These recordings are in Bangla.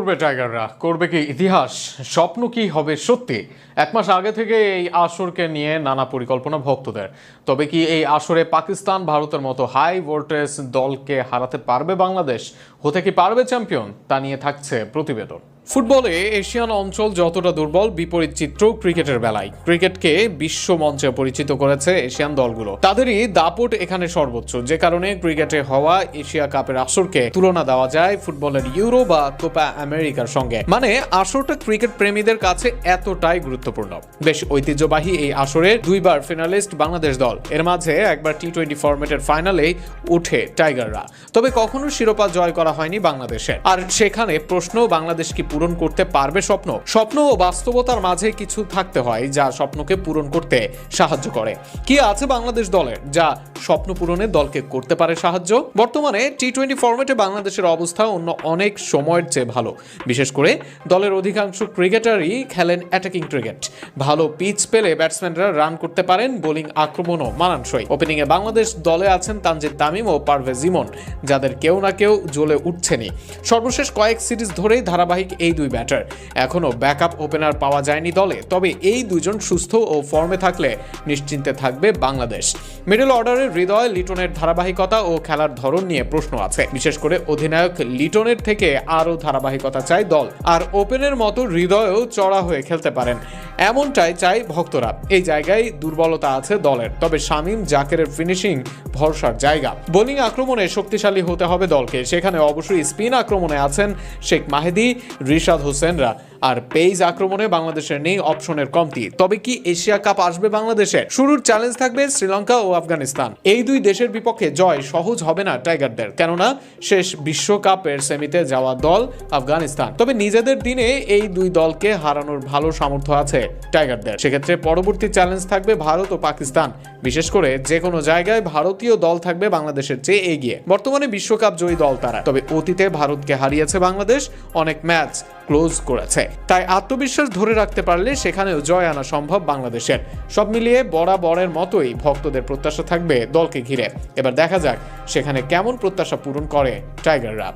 করবে টাইগাররা? করবে কি ইতিহাস? স্বপ্ন কি হবে সত্যি? এক মাস আগে থেকে এই আসরকে নিয়ে নানা পরিকল্পনা ভক্তদের। তবে কি এই আসরে পাকিস্তান ভারতের মতো হাই ভোল্টেজ দলকে হারাতে পারবে বাংলাদেশ? হতে কি পারবে চ্যাম্পিয়ন? তা নিয়ে থাকছে প্রতিবেদন। ফুটবলে এশিয়ান অঞ্চল যতটা দুর্বল, বিপরীত চিত্র ক্রিকেটের বেলায়। ক্রিকেটকে বিশ্ব মঞ্চে পরিচিত করেছে এশিয়ান দলগুলো। তাদেরই দাপট এখানে সর্বোচ্চ। যে কারণে ক্রিকেটে হওয়া এশিয়া কাপের আসরকে তুলনা দেওয়া যায় ফুটবলের ইউরো বা কোপা আমেরিকার সঙ্গে। মানে আসরটা ক্রিকেট প্রেমীদের কাছে এতটাই গুরুত্বপূর্ণ। বেশ ঐতিহ্যবাহী এই আসরের দুইবার ফিনালিস্ট বাংলাদেশ দল। এর মাঝে একবার টি টোয়েন্টি ফরম্যাটের ফাইনালে উঠে টাইগাররা। তবে কখনো শিরোপা জয় করা হয়নি বাংলাদেশের। আর সেখানে প্রশ্ন, বাংলাদেশ কি পূরণ করতে পারবে স্বপ্ন। স্বপ্ন ও বাস্তবতার মাঝে কিছু থাকতে হয় যা স্বপ্নকে পূরণ করতে সাহায্য করে। কি আছে বাংলাদেশ দলের? যা স্বপ্ন পূরণে দলকে করতে পারে সাহায্য? বর্তমানে টি টোয়েন্টি ফরম্যাটে বাংলাদেশের অবস্থা অন্য অনেক সময়ের চেয়ে ভালো। বিশেষ করে দলের অধিকাংশ ক্রিকেটারই খেলেন অ্যাটাকিং ক্রিকেট ভালো পিচ পেলে ব্যাটসম্যানরা রান করতে পারেন বোলিং আক্রমণও মানানসই। ওপেনিংয়ে বাংলাদেশ দলে আছেন তানজিদ তামিম ও পারভেজ ইমন, যাদের কেউ না কেউ জ্বলে উঠছেনি সর্বশেষ কয়েক সিরিজ ধরেই ধারাবাহিক এই দুই ব্যাটার এখনও ব্যাকআপ ওপেনার পাওয়া যায়নি দলে, তবে এই দুজন সুস্থ ও ফর্মে থাকলে নিশ্চিন্তে থাকবে বাংলাদেশ। মিডল অর্ডারের হৃদয় লিটনের ধারাবাহিকতা ও খেলার ধরন নিয়ে প্রশ্ন আছে। বিশেষ করে অধিনায়ক লিটনের থেকে আরও ধারাবাহিকতা চায় দল। আর ওপেনের মতো হৃদয়ও চড়া হয়ে খেলতে পারেন। এমনটাই চাই ভক্তরা। এই জায়গায় দুর্বলতা আছে দলের, তবে শামিম জাকেরের ফিনিশিং ভরসার জায়গা। বোলিং আক্রমণে শক্তিশালী হতে হবে দলকে। সেখানে অবশ্যই স্পিন আক্রমণে আছেন শেখ মাহেদি, রিশাদ হোসেনরা। আর পেইজ আক্রমণে বাংলাদেশের নেই অপশনের কমতি। তবে কি এশিয়া কাপ আসবে বাংলাদেশে? শুরুর চ্যালেঞ্জ থাকবে শ্রীলঙ্কা ও আফগানিস্তান। এই দুই দেশের বিপক্ষে জয় সহজ হবে না টাইগারদের। কেননা, শেষ বিশ্বকাপের সেমিতে যাওয়া দল আফগানিস্তান। তবে নিজেদের দিনে এই দুই দলকে হারানোর ভালো সামর্থ্য আছে টাইগারদের। সেক্ষেত্রে পরবর্তী চ্যালেঞ্জ থাকবে ভারত ও পাকিস্তান। বিশেষ করে যে কোনো জায়গায় ভারতীয় দল থাকবে বাংলাদেশের চেয়ে এগিয়ে। বর্তমানে বিশ্বকাপ জয়ী দল তারা। তবে অতীতে ভারতকে হারিয়েছে বাংলাদেশ। অনেক ম্যাচ ক্লোজ করেছে। তাই আত্মবিশ্বাস ধরে রাখতে পারলে সেখানেও জয় আনা সম্ভব বাংলাদেশের। সব মিলিয়ে বরাবরের মতোই ভক্তদের প্রত্যাশা থাকবে দলকে ঘিরে। এবার দেখা যাক সেখানে কেমন প্রত্যাশা পূরণ করে টাইগাররা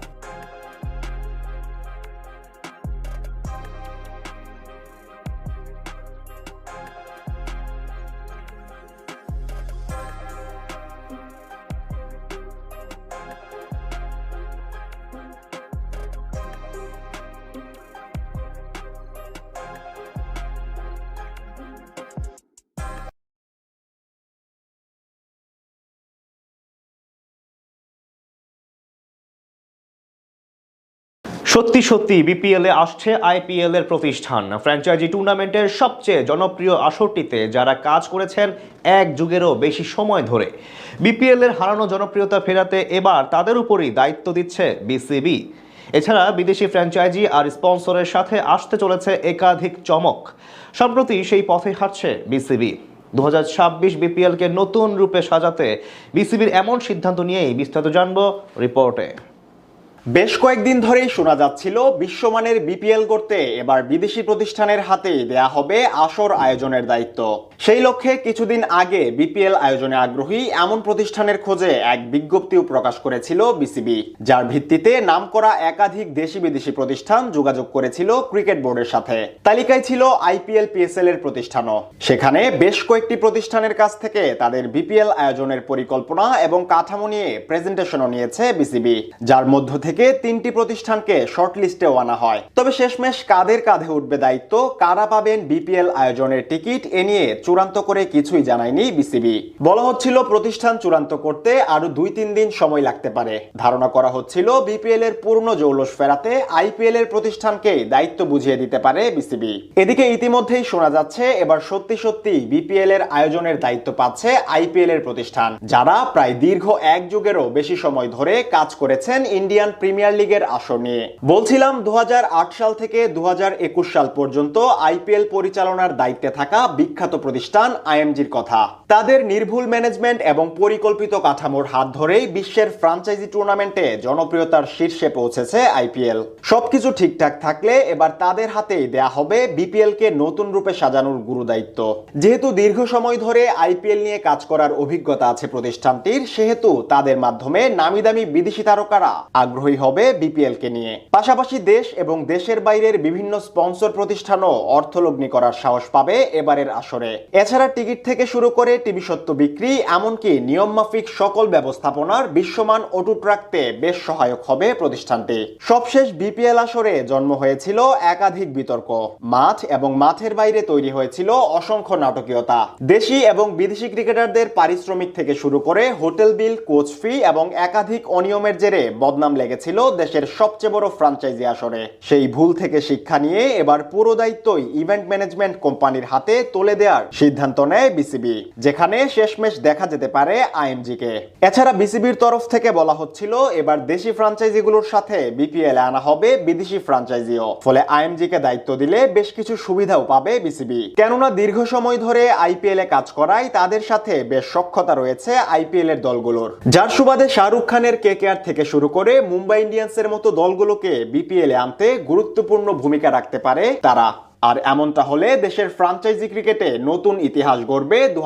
সত্যি সত্যি বিপিএল আসছে আইপিএল এর প্রতিষ্ঠান। ফ্র্যাঞ্চাইজি টুর্নামেন্টের সবচেয়ে জনপ্রিয় আসরটিতে যারা কাজ করেছেন এক যুগেরও বেশি সময় ধরে। বিপিএল এর হারানো জনপ্রিয়তা ফেরাতে এবার তাদের উপরই দায়িত্ব দিচ্ছে বিসিবি এছাড়া বিদেশি ফ্র্যাঞ্চাইজি আর স্পন্সরের সাথে আসতে চলেছে একাধিক চমক। সম্প্রতি সেই পথে হাঁটছে বিসিবি দু হাজার ছাব্বিশ বিপিএলকে নতুন রূপে সাজাতে বিসিবির এমন সিদ্ধান্ত নিয়েই বিস্তারিত জানব রিপোর্টে। বেশ কয়েকদিন ধরেই শোনা যাচ্ছিল বিশ্বমানের বিপিএল করতে এবার বিদেশি প্রতিষ্ঠানের হাতেই দেয়া হবে আসর আয়োজনের দায়িত্ব। সেই লক্ষ্যে কিছুদিন আগে বিপিএল আয়োজনে আগ্রহী এমন প্রতিষ্ঠানের খোঁজে এক বিজ্ঞপ্তিও প্রকাশ করেছিল বিসিবি, যার ভিত্তিতে নামকরা একাধিক দেশি বিদেশি প্রতিষ্ঠান যোগাযোগ করেছিল ক্রিকেট বোর্ডের সাথে। তালিকায় ছিল আইপিএল, পিএসএল এর প্রতিষ্ঠানও। সেখানে বেশ কয়েকটি প্রতিষ্ঠানের কাছ থেকে তাদের বিপিএল আয়োজনের পরিকল্পনা এবং কাঠামো নিয়ে প্রেজেন্টেশনও নিয়েছে বিসিবি, যার মধ্য থেকে তিনটি প্রতিষ্ঠানকে শর্ট লিস্টেও আনা হয়। তবে শেষমেশ কাদের কাঁধে উঠবে দায়িত্ব? কারা পাবেন বিপিএল আয়োজনের টিকিট? এ নিয়ে চূড়ান্ত করে কিছুই জানায়নি বিসিবি। বলা হচ্ছিল প্রতিষ্ঠান চূড়ান্ত করতে আরও দুই তিন দিন সময় লাগতে পারে। ধারণা করা হচ্ছিল বিপিএল এর পূর্ণ জৌলস ফেরাতে আইপিএল এর প্রতিষ্ঠানকে দায়িত্ব বুঝিয়ে দিতে পারে বিসিবি। এদিকে ইতিমধ্যেই শোনা যাচ্ছে, এবার সত্যি সত্যি বিপিএল এর আয়োজনের দায়িত্ব পাচ্ছে আইপিএল এর প্রতিষ্ঠান। যারা প্রায় দীর্ঘ এক যুগেরও বেশি সময় ধরে কাজ করেছেন ইন্ডিয়ান প্রিমিয়ার লিগের আসর নিয়ে। বলছিলাম দু হাজার আট সাল থেকে দু হাজার একুশ সাল পর্যন্ত আইপিএল পরিচালনার দায়িত্বে থাকা বিখ্যাত প্রতিষ্ঠান আইএমজির কথা। তাদের নির্ভুল ম্যানেজমেন্ট এবং পরিকল্পিত কাঠামোর হাত ধরেই বিশ্বের ফ্রাঞ্চাইজি টুর্নামেন্টে জনপ্রিয়তার শীর্ষে পৌঁছেছে আইপিএল সবকিছু ঠিকঠাক থাকলে এবার তাদের হাতেই দেয়া হবে বিপিএল কে নতুন রূপে সাজানোর গুরু দায়িত্ব যেহেতু দীর্ঘ সময় ধরে আইপিএল নিয়ে কাজ করার অভিজ্ঞতা আছে প্রতিষ্ঠানটির, সেহেতু তাদের মাধ্যমে নামি দামি বিদেশি তারকারা আগ্রহী শুরুই হবে বিপিএল কে নিয়ে। পাশাপাশি দেশ এবং দেশের বাইরের বিভিন্ন স্পন্সর প্রতিষ্ঠানও অর্থলগ্নি করার সাহস পাবে এবারের আসরে। এছাড়া টিকিট থেকে শুরু করে টিভি সত্য বিক্রি, এমনকি নিয়মমাফিক সকল ব্যবস্থাপনার বিশ্বমান অটুট রাখতে বেশ সহায়ক হবে প্রতিষ্ঠানটি। সবশেষ বিপিএল আসরে জন্ম হয়েছিল একাধিক বিতর্ক। মাঠ এবং মাঠের বাইরে তৈরি হয়েছিল অসংখ্য নাটকীয়তা। দেশি এবং বিদেশি ক্রিকেটারদের পারিশ্রমিক থেকে শুরু করে হোটেল বিল, কোচ ফি এবং একাধিক অনিয়মের জেরে বদনাম লেগেছিল দেশের সবচেয়ে বড় ফ্রাঞ্চাইজি আসরে। সেই ভুল থেকে শিক্ষা নিয়ে এবার পুরো দায়িত্বই ইভেন্ট ম্যানেজমেন্ট কোম্পানির হাতে তুলে দেওয়ার সিদ্ধান্ত নেয় বিসিবি, যেখানে শেষমেশ দেখা যেতে পারে আইএমজি কে। এছাড়া বিসিবির তরফ থেকে বলা হচ্ছিল, এবার দেশি ফ্রাঞ্চাইজিগুলোর সাথে বিপিএল আনা হবে বিদেশি ফ্রাঞ্চাইজিও ফলে আইএমজি কে দায়িত্ব দিলে বেশ কিছু সুবিধাও পাবে বিসিবি। কেননা দীর্ঘ সময় ধরে আইপিএল এ কাজ করায় তাদের সাথে বেশ সক্ষতা রয়েছে আইপিএল এর দলগুলোর। যার সুবাদে শাহরুখ খানের কেকেআর থেকে শুরু করে মুম্বাই ইন্ডিয়ান্সের মতো দলগুলোকে বিপিএলে আনতে গুরুত্বপূর্ণ ভূমিকা রাখতে পারে তারা। আর এমনটা হলে দেশের ফ্রাঞ্চাইজি ক্রিকেটে নতুন ইতিহাস গড়বে দু